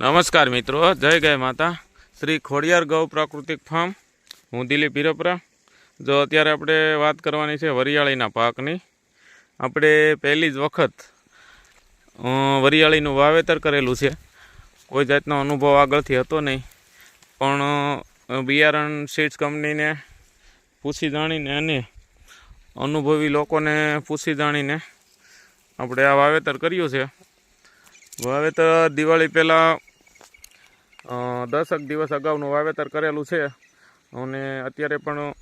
નમસ્કાર મિત્રો, જય ગાય માતા. શ્રી ખોડિયાર ગૌ પ્રાકૃતિક ફાર્મ. હું દિલીપ હિરપરા. જો અત્યારે આપણે વાત કરવાની છે વરિયાળીના પાકની. આપણે પહેલી જ વખત વરિયાળીનું વાવેતર કરેલું છે. કોઈ જાતનો અનુભવ આગળથી હતો નહીં. પણ બિયારણ સીડ્સ કંપનીને પૂછી જાણીને અને અનુભવી લોકોને પૂછી જાણીને આપણે આ વાવેતર કર્યું છે. વાવેતર દિવાળી પહેલાં દસક દિવસ અગાઉનું વાવેતર કરેલું છે. અને અત્યારે પણ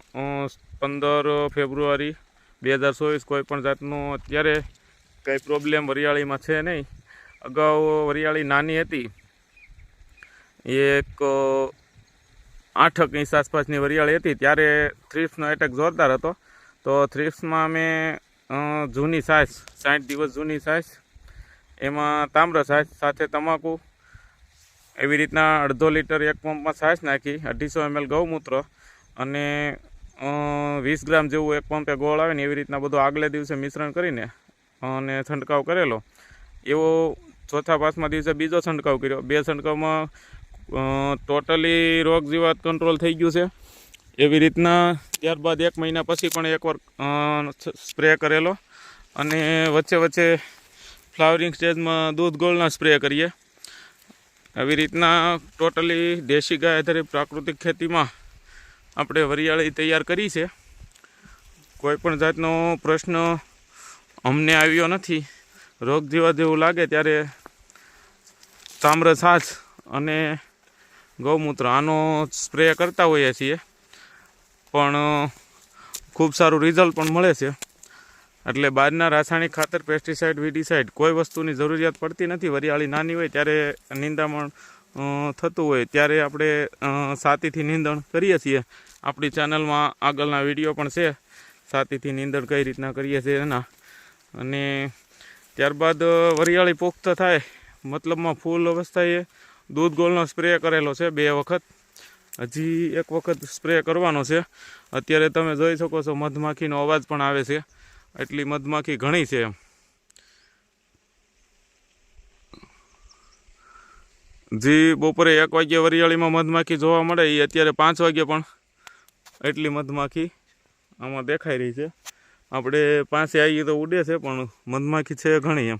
પંદર ફેબ્રુઆરી બે હજાર ચોવીસ કોઈ પણ જાતનું અત્યારે કંઈ પ્રોબ્લેમ વરિયાળીમાં છે નહીં. અગાઉ વરિયાળી નાની હતી. એક આઠ ઇંચ આસપાસની વરિયાળી હતી. ત્યારે થ્રીપ્સનો એટેક જોરદાર હતો. તો થ્રીપ્સમાં અમે જૂની સાઇઝ સાઠ દિવસ જૂની સાઇઝ એમાં તામ્ર સાઇઝ સાથે તમાકુ એવી રીતના અડધો લીટર એક પંપમાં છાશ નાખી, અઢીસો એમએલ ગૌમૂત્ર અને વીસ ગ્રામ જેવું એક પંપે ગોળ આવે ને એવી રીતના બધું આગલે દિવસે મિશ્રણ કરીને અને છંટકાવ કરેલો. એવો ચોથા પાંચમા દિવસે બીજો છંટકાવ કર્યો. બે છંટકાવમાં ટોટલી રોગ જીવાત કંટ્રોલ થઈ ગયું છે. એવી રીતના ત્યારબાદ એક મહિના પછી પણ એકવાર સ્પ્રે કરેલો. અને વચ્ચે વચ્ચે ફ્લાવરિંગ સ્ટેજમાં દૂધ ગોળના સ્પ્રે કરીએ. આવી રીતના ટોટલી દેશી ગાય આધારિત પ્રાકૃતિક ખેતીમાં આપણે વરિયાળી તૈયાર કરી છે. કોઈ પણ જાતનો પ્રશ્ન અમને આવ્યો નથી. રોગ જેવા જેવું લાગે ત્યારે તામ્ર છાશ અને ગૌમૂત્ર આનો સ્પ્રે કરતા હોઈએ છીએ. પણ ખૂબ સારું રિઝલ્ટ પણ મળે છે. એટલે બહારના રાસાયણિક ખાતર પેસ્ટિસાઇડ વીડીસાઇડ કોઈ વસ્તુની જરૂરિયાત પડતી નથી. વરિયાળી નાની હોય ત્યારે નિંદામણ થતું હોય ત્યારે આપણે સાતીથી નિંદણ કરીએ છીએ. આપણી ચેનલમાં આગળના વીડિયો પણ છે. સાતીથી નિંદણ કઈ રીતના કરીએ છીએ એના. અને ત્યારબાદ વરિયાળી પુખ્ત થાય, મતલબમાં ફૂલ અવસ્થાએ દૂધ ગોળનો સ્પ્રે કરેલો છે બે વખત. હજી એક વખત સ્પ્રે કરવાનો છે. અત્યારે તમે જોઈ શકો છો, મધમાખીનો અવાજ પણ આવે છે. એટલી મધમાખી ઘણી છે એમ. જે, બપોરે એક વાગ્યે વરિયાળીમાં મધમાખી જોવા મળે એ અત્યારે પાંચ વાગ્યે પણ એટલી મધમાખી આમાં દેખાઈ રહી છે. આપણે પાસે આવીએ તો ઉડે છે, પણ મધમાખી છે ઘણી એમ.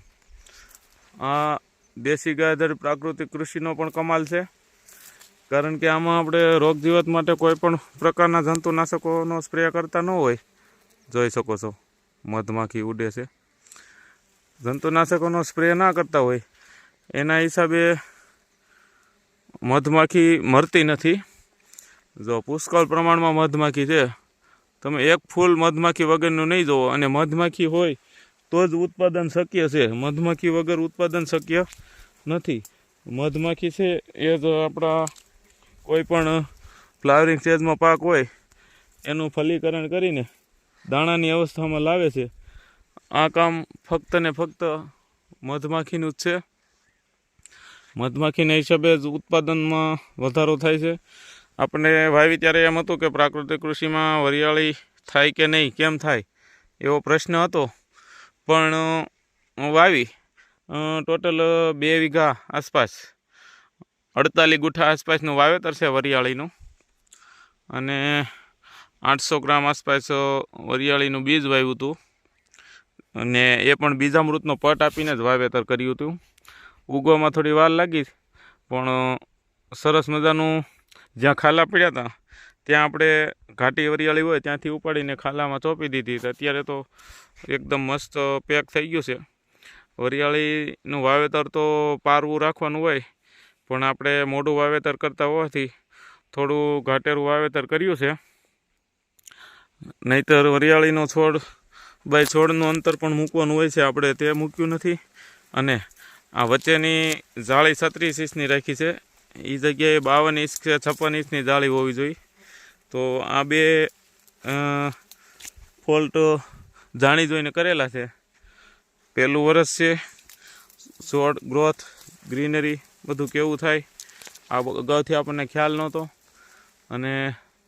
આ દેશી આધારિત પ્રાકૃતિક કૃષિનો પણ કમાલ છે. કારણ કે આમાં આપણે રોગ જીવત માટે કોઈ પણ પ્રકારના જંતુનાશકોનો સ્પ્રે કરતા ન હોય. જોઈ શકો છો. મધમાખી ઉડે છે. જંતુનાશકોનો સ્પ્રે ના કરતા હોય, એના હિસાબે મધમાખી મરતી નથી. જો પુષ્કળ પ્રમાણમાં મધમાખી છે, તમે એક ફૂલ મધમાખી વગરનું નહીં જોવો અને મધમાખી હોય તો જ ઉત્પાદન શક્ય છે. મધમાખી વગર ઉત્પાદન શક્ય નથી. મધમાખી છે એ જ આપણા કોઈ પણ ફ્લાવરિંગ સ્ટેજમાં પાક હોય, એનું ફલીકરણ કરીને દાણાની અવસ્થામાં લાવે છે. આ કામ ફક્ત ને ફક્ત મધમાખીનું જ છે. મધમાખીના હિસાબે જ ઉત્પાદનમાં વધારો થાય છે. આપણે વાવી ત્યારે એમ હતું કે પ્રાકૃતિક કૃષિમાં વરિયાળી થાય કે નહીં, કેમ થાય, એવો પ્રશ્ન હતો. પણ વાવી ટોટલ બે વીઘા આસપાસ, અડતાલીસ ગુઠા આસપાસનું વાવેતર છે વરિયાળીનું. અને આઠસો ગ્રામ આસપાસ વરિયાળીનું બીજ વાવ્યું હતું. અને એ પણ બીજામૃતનો પટ આપીને જ વાવેતર કર્યું હતું. ઉગવામાં થોડી વાર લાગી, પણ સરસ મજાનું જ્યાં ખાલા પડ્યા હતા ત્યાં આપણે ઘાટી વરિયાળી હોય ત્યાંથી ઉપાડીને ખાલામાં ચોપી દીધી. અત્યારે તો એકદમ મસ્ત પેક થઈ ગયું છે. વરિયાળીનું વાવેતર તો પારવું રાખવાનું હોય, પણ આપણે મોડું વાવેતર કરતા હોવાથી થોડું ઘાટેરું વાવેતર કર્યું છે. નહીતર વરિયાળીનો છોડ, બાય છોડનું અંતર પણ મૂકવાનું હોય છે, આપણે તે મૂક્યું નથી. અને આ વચ્ચેની જાળી છત્રીસ ઇંચની રાખી છે. એ જગ્યાએ બાવન ઇંચ કે છપ્પન ઇંચની જાળી હોવી જોઈએ. તો આ બે ફોલ્ટ જાણી જોઈને કરેલા છે. પહેલું વરસ છે, છોડ ગ્રોથ, ગ્રીનરી બધું કેવું થાય, આ અગાઉથી આપણને ખ્યાલ નહોતો. અને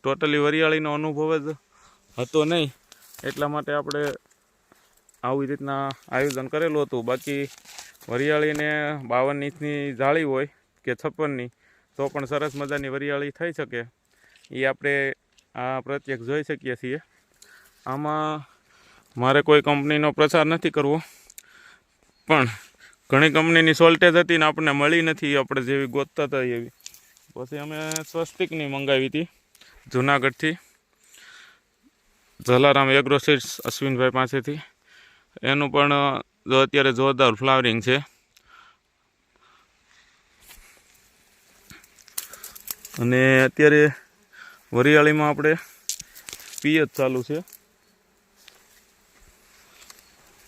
ટોટલી વરિયાળીનો અનુભવ જ હતો નહીં. એટલા માટે આપણે આવી રીતના આયોજન કરેલું હતું. બાકી વરિયાળીને બાવન ઇંચની જાળી હોય કે છપ્પનની, તો પણ સરસ મજાની વરિયાળી થઈ શકે. એ આપણે આ પ્રત્યક્ષ જોઈ શકીએ છીએ. આમાં મારે કોઈ કંપનીનો પ્રચાર નથી કરવો. પણ ઘણી કંપનીની સોલ્ટેજ હતી ને આપણને મળી નથી, આપણે જેવી ગોતતા હતા એવી. પછી અમે સ્વસ્તિકની મંગાવી હતી જુનાગઢથી. જલારામ એગ્રો સીડ્સ અશ્વિનભાઈ પાસેથી. એનું પણ જો અત્યારે જોરદાર ફ્લાવરિંગ છે. અને અત્યારે વરિયાળીમાં આપણે પિયત ચાલુ છે.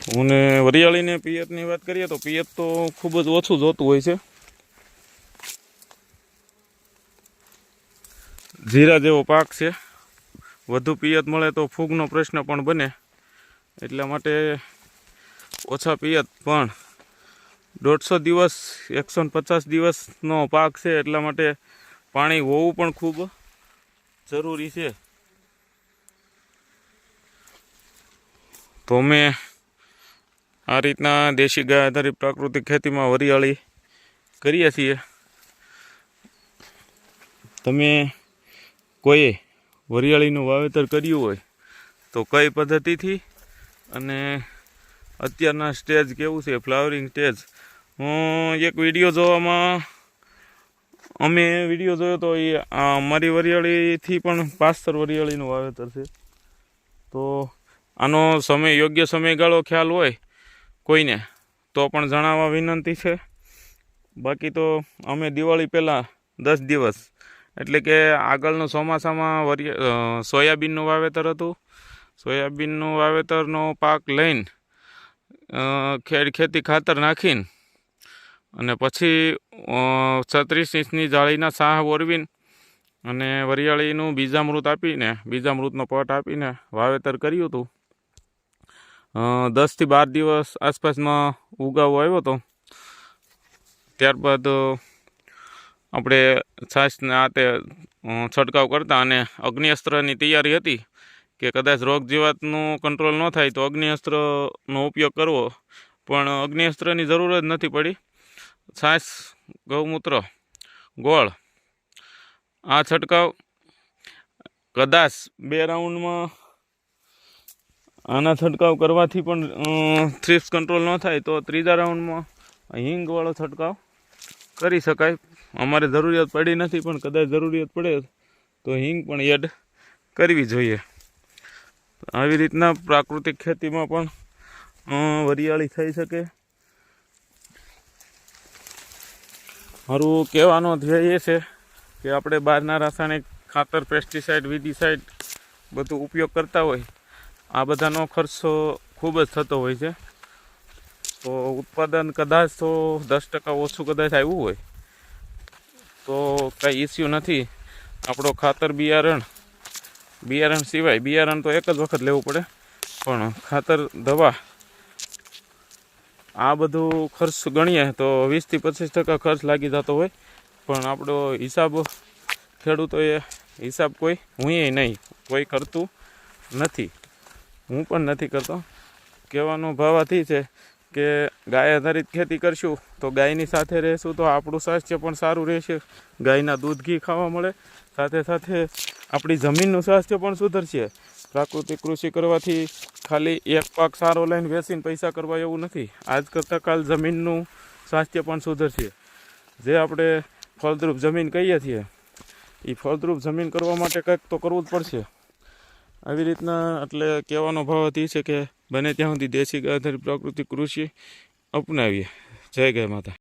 અને વરિયાળીને પિયતની વાત કરીએ તો પિયત તો ખૂબ જ ઓછું જોતું હોય છે. જીરા જેવો પાક છે. વધુ પિયત મળે તો ફૂગનો પ્રશ્ન પણ બને. એટલા માટે ઓછા પિયત, પણ દોઢસો દિવસ એકસો પચાસ દિવસનો પાક છે, એટલા માટે પાણી હોવું પણ ખૂબ જરૂરી છે. તો અમે આ રીતના દેશી ગાય આધારિત પ્રાકૃતિક ખેતીમાં વરિયાળી કરીએ છીએ. તમે કોઈ વરિયાળીનું વાવેતર કર્યું હોય, તો કઈ પદ્ધતિથી? અને અત્યારના સ્ટેજ કેવું છે? Flowering stage. હું એક વીડિયો જોવામાં, અમે વીડિયો જોયો તો એ અમારી વરિયાળીથી પણ પાસ્તર વરિયાળીનું વાવેતર છે. તો આનો સમય, યોગ્ય સમયગાળો ખ્યાલ હોય કોઈને, તો પણ જણાવવા વિનંતી છે. બાકી તો અમે દિવાળી પહેલાં દસ દિવસ એટલે કે આગળનું ચોમાસામાં વરિયા સોયાબીનનું વાવેતર હતું. સોયાબીનનું વાવેતરનો પાક લઈને ખેડ, ખેતી ખાતર નાખીને અને પછી છત્રીસ ઇંચની જાળીના સાહ ઓરવીને અને વરિયાળીનું બીજામૃત આપીને, બીજામૃતનો પટ આપીને વાવેતર કર્યું હતું. દસથી બાર દિવસ આસપાસમાં ઉગાવો આવ્યો હતો. ત્યારબાદ આપણે છાશને તે છંટકાવ કરતા અને અગ્નિઅસ્ત્રની તૈયારી હતી કે કદાચ રોગ જીવાતનું કંટ્રોલ ન થાય તો અગ્નિઅસ્ત્રનો ઉપયોગ કરવો. પણ અગ્નિઅસ્ત્રની જરૂર જ નથી પડી. છાશ, ગૌમૂત્ર, ગોળ, આ છંટકાવ કદાચ બે રાઉન્ડમાં આના છંટકાવ કરવાથી પણ થ્રીપ્સ કંટ્રોલ ન થાય તો ત્રીજા રાઉન્ડમાં હિંગવાળો છંટકાવ કરી શકાય. અમારે જરૂરિયાત પડી નથી, પણ કદાચ જરૂરિયાત પડે તો હિંગ પણ એડ કરવી જોઈએ. આવી રીતના પ્રાકૃતિક ખેતીમાં પણ વરિયાળી થઈ શકે. મારું કહેવાનો ધ્યેય એ છે કે આપણે બહારના રાસાયણિક ખાતર પેસ્ટિસાઇડ વિડીસાઇડ બધું ઉપયોગ કરતા હોય. આ બધાનો ખર્ચો ખૂબ જ થતો હોય છે. તો ઉત્પાદન કદાચ તો દસ ટકા ઓછું કદાચ આવ્યું હોય. તો કાંઈ ઇસ્યુ નથી. આપણો ખાતર બિયારણ બિયારણ સિવાય, બિયારણ તો એક જ વખત લેવું પડે. પણ ખાતર, દવા, આ બધું ખર્ચ ગણીએ તો વીસથી પચીસ ટકા ખર્ચ લાગી જતો હોય. પણ આપણો હિસાબ, ખેડૂતોએ હિસાબ કોઈ, હુંય નહીં. કોઈ કરતું નથી. હું પણ નથી કરતો. કહેવાનો ભાવાથી છે કે ગાય આધારિત ખેતી કરશું, તો ગાયની સાથે રહેશું તો આપણું સ્વાસ્થ્ય પણ સારું રહેશે. ગાયના દૂધ, ઘી ખાવા મળે. સાથે સાથે આપણી જમીનનું સ્વાસ્થ્ય પણ સુધરશે. પ્રાકૃતિક કૃષિ કરવાથી ખાલી એક પાક સારો લઈને વેચીને પૈસા કરવા એવું નથી. આજ કરતાં કાલ જમીનનું સ્વાસ્થ્ય પણ સુધરશે. જે આપણે ફળદ્રુપ જમીન કહીએ છીએ એ ફળદ્રુપ જમીન કરવા માટે કંઈક તો કરવું જ પડશે. આવી રીતના એટલે કહેવાનો ભાવ એ છે કે બને ત્યાં સુધી દેશી આધારિત પ્રાકૃતિક કૃષિ અપનાવીએ. જય ગાય માતા.